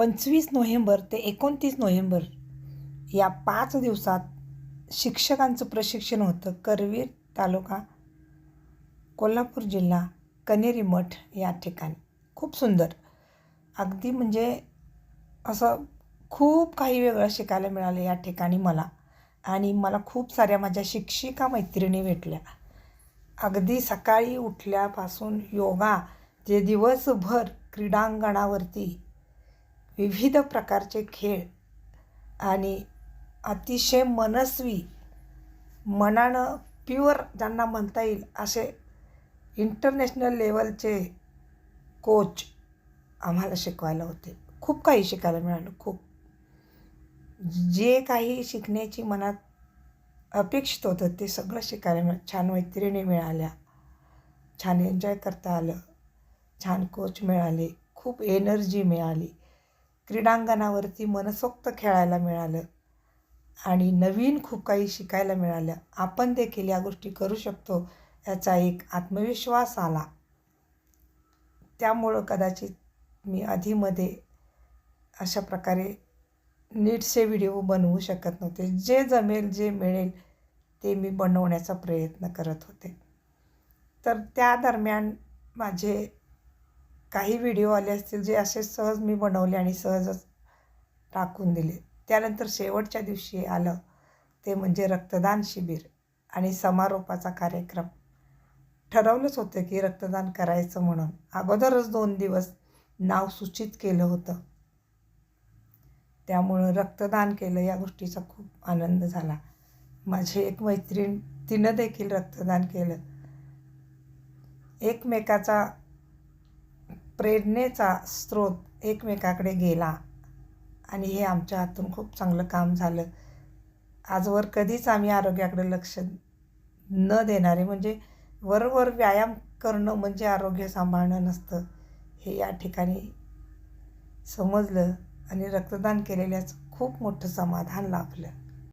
पंचवीस नोव्हेंबर ते एकोणतीस नोव्हेंबर या पाच दिवसात शिक्षकांचं प्रशिक्षण होतं. करवीर तालुका कोल्हापूर जिल्हा कनेरी मठ या ठिकाणी. खूप सुंदर. अगदी म्हणजे असं खूप काही वेगळं शिकायला मिळालं या ठिकाणी मला. आणि मला खूप साऱ्या माझ्या शिक्षिका मैत्रिणी भेटल्या. अगदी सकाळी उठल्यापासून योगा जे दिवसभर क्रीडांगणावरती विविध प्रकारचे खेळ आणि अतिशय मनस्वी मनानं प्युअर ज्यांना म्हणता येईल असे इंटरनॅशनल लेवलचे कोच आम्हाला शिकवायला होते. खूप काही शिकायला मिळालं खूप. जे काही शिकण्याची मनात अपेक्षित होतं ते सगळं शिकायला मिळालं. छान मैत्रिणी मिळाल्या छान एन्जॉय करता आलं छान कोच मिळाले खूप एनर्जी मिळाली. क्रीडांगणावरती मनसोक्त खेळायला मिळालं आणि नवीन खूप काही शिकायला मिळालं. आपण देखील या गोष्टी करू शकतो याचा एक आत्मविश्वास आला. त्यामुळं कदाचित मी आधीमध्ये अशा प्रकारे नीटसे व्हिडिओ बनवू शकत नव्हते. जे जमेल जे मिळेल ते मी बनवण्याचा प्रयत्न करत होते. तर त्या दरम्यान माझे काही व्हिडिओ आले असतील जे असे सहज मी बनवले आणि सहजच टाकून दिले. त्यानंतर शेवटच्या दिवशी आलं ते म्हणजे रक्तदान शिबिर आणि समारोपाचा कार्यक्रम. ठरवलंच होतं की रक्तदान करायचं म्हणून. अगोदरच दोन दिवस नाव सूचित केलं होतं. त्यामुळं रक्तदान केलं या गोष्टीचा खूप आनंद झाला. माझी एक मैत्रीण तिनं देखील रक्तदान केलं. एकमेकाचा प्रेरणेचा स्रोत एकमेकाकडे गेला आणि हे आमच्या हातून खूप चांगलं काम झालं. आजवर कधीच आम्ही आरोग्याकडे लक्ष न देणारे म्हणजे वरवर व्यायाम करणं म्हणजे आरोग्य सांभाळणं नसतं हे या ठिकाणी समजलं आणि रक्तदान केलेल्याचं खूप मोठं समाधान लाभलं.